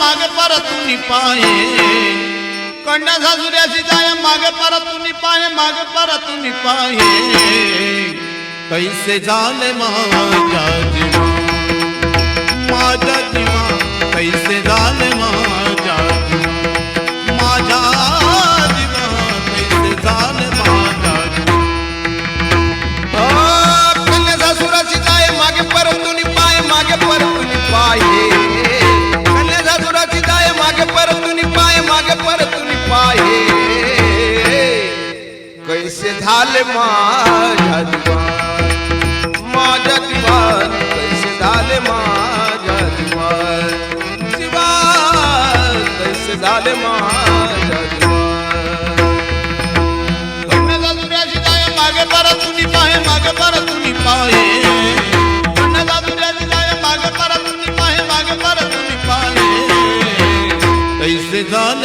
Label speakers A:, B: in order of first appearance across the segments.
A: मागे परतून पाये कन्या सासुऱ्याशी जाय मागे परतून पाये मागे परतून पाये कैसे झाले माझ्या जीवा माझ्या जीवा कैसे झाले माझ्या
B: मागे परतून पाहे. कैसे झाले माझ्या दिवान माझ्या दिवान कैसे झाले माझ्या दिवान शिवा कैसे झाले माझ्या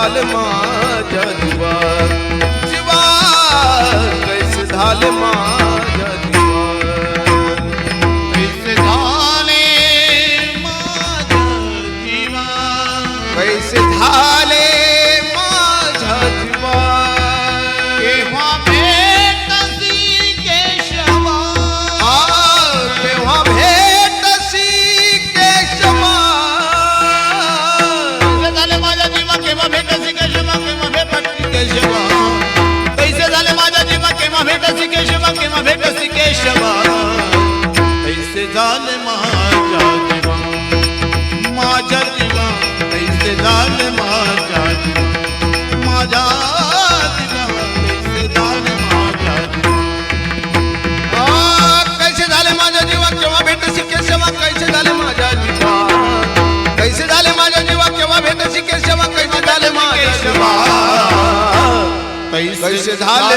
A: कैसे झाले माझ्या जीवा
B: दिवार कैसे झाले माझ्या कैसे लाल माजा माजा
A: कैसे माझा जीवा
B: भेट
A: कैसे माझा जीवा कैसे डाले जीवा केव्हा भेट कैसे माझा कैसे झाले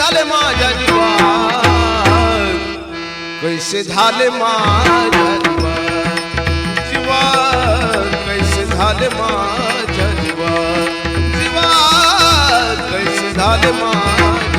A: झाले माझ्या जीवा
B: कैसे झाले माझ्या जीवा जीवा कैसे झाले माझ्या जीवा जीवा कैसे झाले माझ्या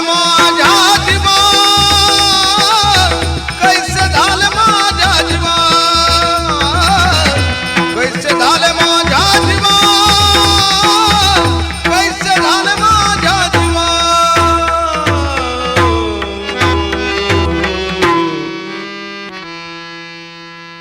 B: মুসলমান